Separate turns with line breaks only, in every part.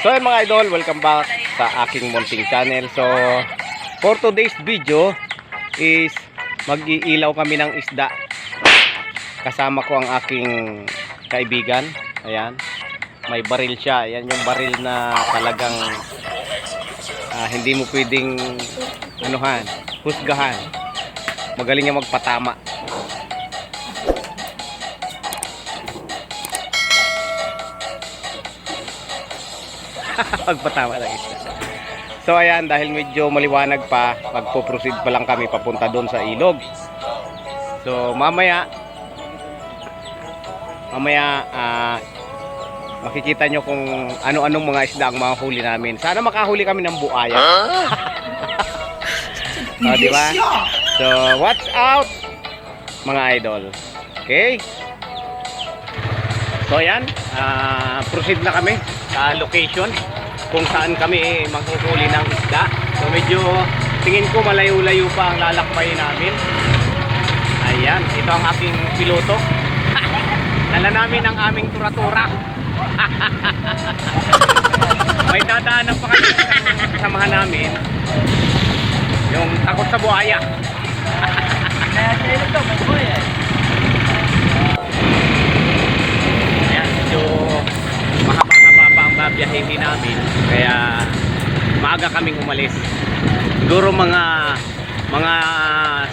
So ayun mga idol, welcome back sa aking munting channel. So for today's video is mag-iilaw kami ng isda. Kasama ko ang aking kaibigan. Ayan. May baril siya. Ayan yung baril na talagang ah, hindi mo pwedeng anuhan, husgahan. Magaling niya magpatama. Magpatama ng isda. So ayan, dahil medyo maliwanag pa, magpo-proceed pa lang kami papunta doon sa ilog. So mamaya, mamaya ah, makikita nyo kung ano-anong mga isda ang mahuli namin. Sana makahuli kami ng buaya. Ah, di ba? So watch out mga idol. Okay? So ayan, ah, proceed na kami sa location kung saan kami maghuhuli ng isda. So medyo tingin ko malayo-layo pa ang lalakbay namin. Ayan, ito ang aking piloto. Dala namin ang aming tura-tura. May dadaanan pa kami sa namin. Yung takot sa buhaya. Ayan, ang babiyahin namin. Kaya maaga kaming umalis. Siguro mga mga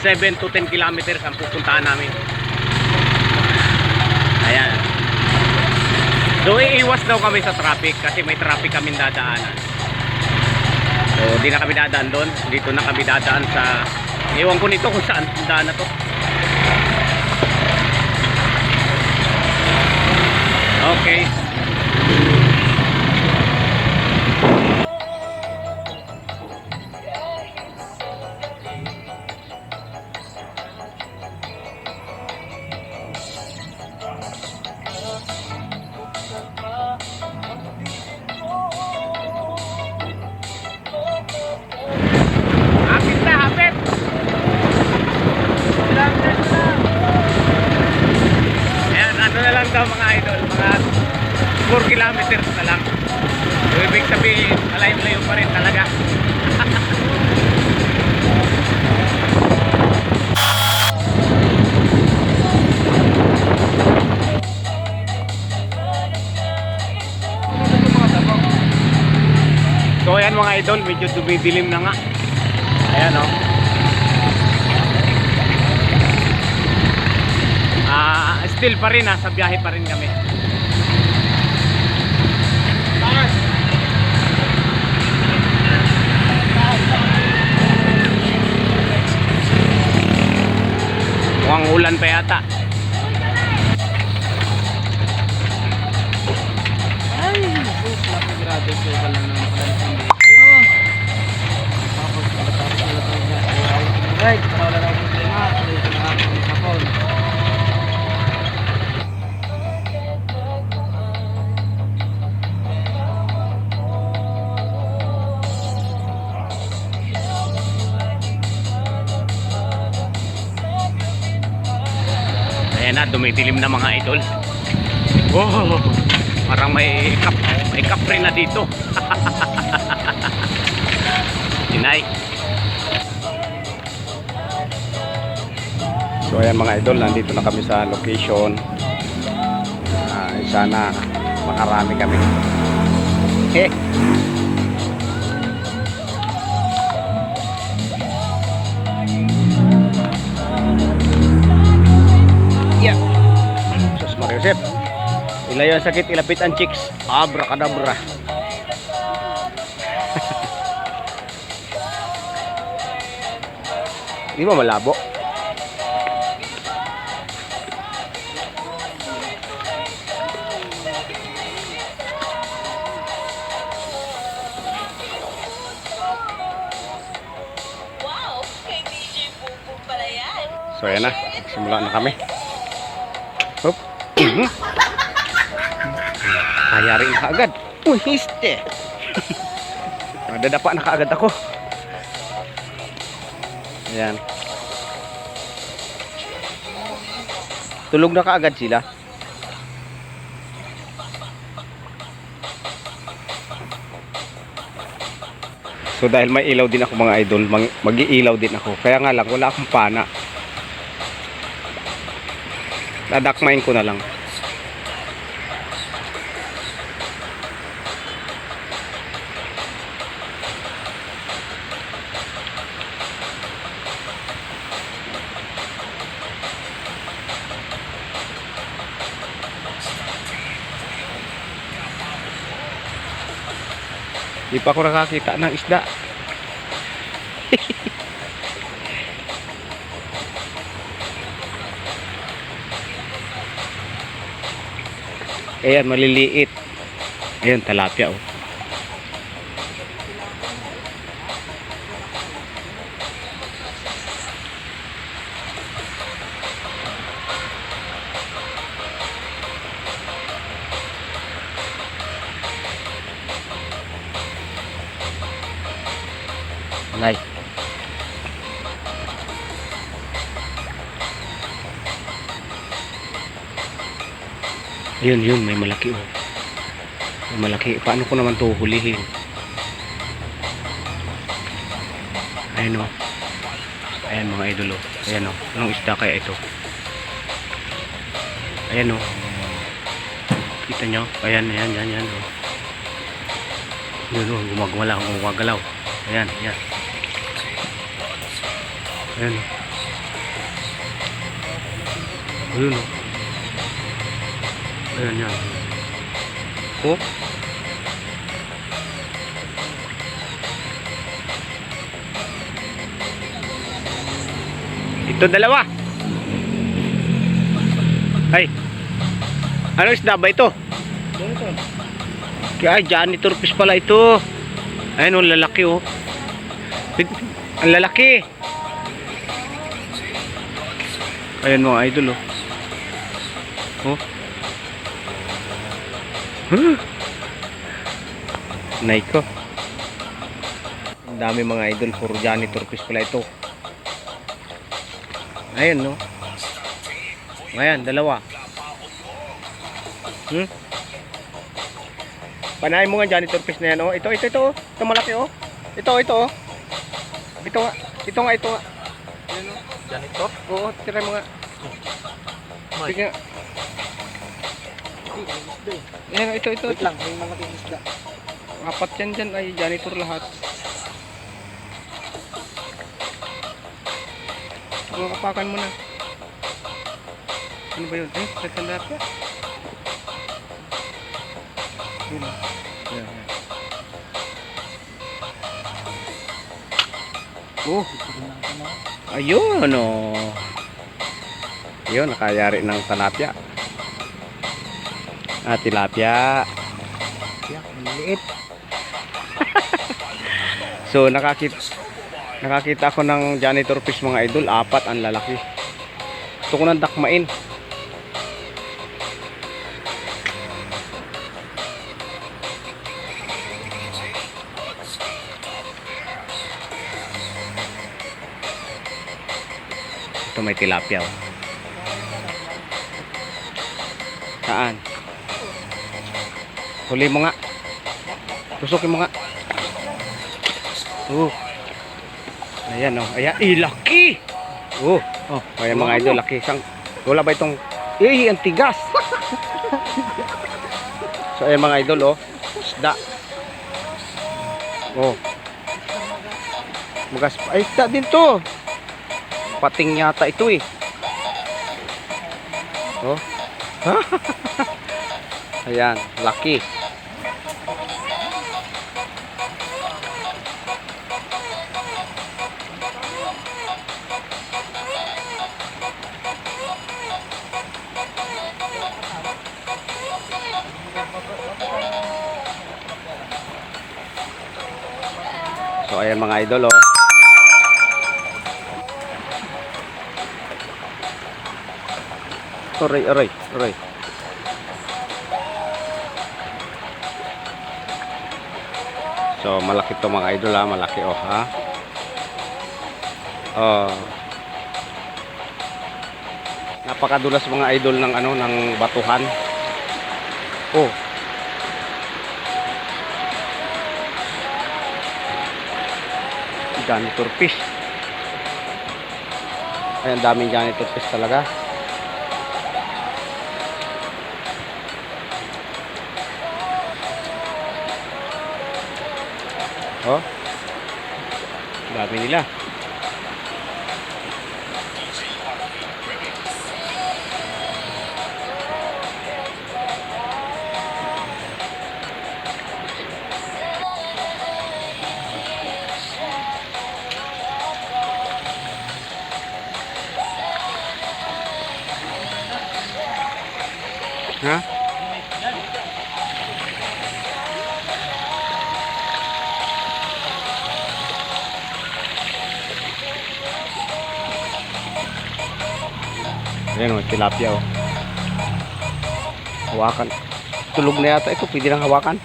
7 to 10 kilometers ang pupuntahan namin. Ayan. So iiwas daw kami sa traffic kasi may traffic kami dadaanan. So di na kami dadaan doon. Dito na kami dadaan sa Ewan ko nito kung saan daan na to. Okay. Lang daw mga idol, mga 4 kilometers na lang. So, ibig sabihin, malayo-layo pa rin talaga. So ayan mga idol, medyo dumidilim na nga. Ayan o. Ah, still pa rin ha, sa biyahe pa rin kami. Mukhang ulan pa yata.
Ay, sus, ka lang dito. Right,
Ayan na, dumidilim na mga idol. Oh, parang may kap, may kapre na dito. Inay. So ayan mga idol, nandito na kami sa location. Ah, sana makarami kami. Eh. Ilayo ang sakit, ilapit ang chicks. Abracadabra. Di ba malabo? So ayan na, simula na kami. Hop. Kaya rin kaagad. Uy, histe. Nadadapa na kaagad ako. Ayan. Tulog na kaagad sila. So dahil may ilaw din ako mga idol, mag- mag-iilaw din ako. Kaya nga lang, wala akong pana. Dadakmain ko na lang. Di pa ako nakakita ng isda. Ayan, maliliit. Ayan, talapia oh. Yun, yun, may malaki oh. May malaki. Paano ko naman to hulihin? Ayan oh. Ayan mga idol oh. Ayan oh. Anong isda kaya ito? Ayan oh. Kita nyo? Ayan, ayan, ayan, ayan oh. Yun oh, gumagalaw, gumagalaw. Ayan, ayan. Ayan oh. Ayun oh. Ayan yan. Oh. Ito dalawa. Ay. Ano isda ba ito? Kaya janitor fish pala ito. Ayun oh, lalaki oh. Ang lalaki. Ayan mga idol oh. Oh. Huh. Naiko. Ang dami mga idol puro janitor fish pala ito. Ayun no. Ayan, dalawa. Hmm? Panahin mo nga janitor fish na yan, oh. Ito, ito, ito, oh. Ito malaki, oh. Ito, ito, oh. Ito nga, ito nga, ito nga. Yan, oh.
Janitor?
Oo, tira mo nga. Sige nga. Yan, ito, ito,
Wait
ito.
lang, may malaking isda.
Apat yan dyan ay janitor lahat. Mga kapakan mo na. Ano ba yun? Eh, nagtandapya. Yun. oh. Yan, yan. Oh, ayun oh. Yun, nakayari ng tilapia. Ah, tilapia.
Yak, maliit.
So nakakita nakakita ako ng janitor fish mga idol, apat ang lalaki. Gusto ko nang dakmain. Ito may tilapia oh. Saan? Huli mo nga. Tusukin mo nga. Oh. Ayan oh. Ayan. Eh, laki! Oh. Oh. Ayan mga idol, laki. Sang, wala ba itong... Eh, ang tigas! so, ayan mga idol, oh. Isda. Oh. Magas pa. Ay, isda din to. Pating yata ito eh. Oh. ayan, laki. Ayan mga idol oh. Aray, aray, aray. So malaki to mga idol ha, malaki oh ha. Oh. Napakadulas mga idol ng ano ng batuhan. Oh. Janitor fish. Ay, daming janitor fish talaga. Oh. Dami nila. Ha? Ayan o, tilapia o. Hawakan. Tulog na yata ito. Pwede lang hawakan.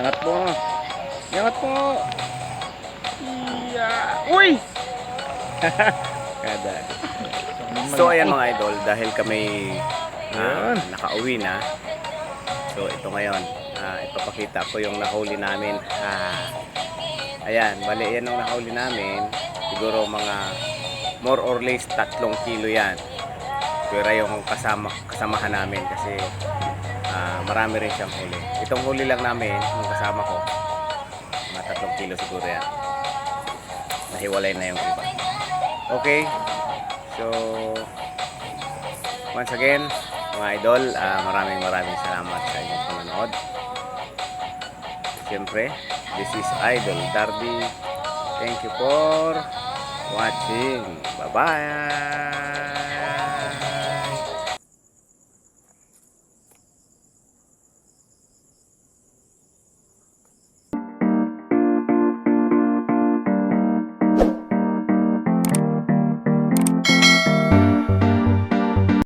Yangat po. Yangat po. Iya. Uy! Kada. So ayan mga idol, dahil kami ah, nakauwi na. So ito ngayon, ah, ipapakita ko yung nahuli namin. Ah, ayan, bali yan ang nahuli namin. Siguro mga more or less tatlong kilo yan. Pero yung kasama, kasamahan namin kasi ah, marami rin siyang huli. Itong huli lang namin, yung kasama ko, mga tatlong kilo siguro yan. Nahiwalay na yung iba. Okay, so once again, mga idol, ah, maraming maraming salamat sa inyong panonood. Siyempre, this is Idol Darby. Thank you for watching. Bye-bye!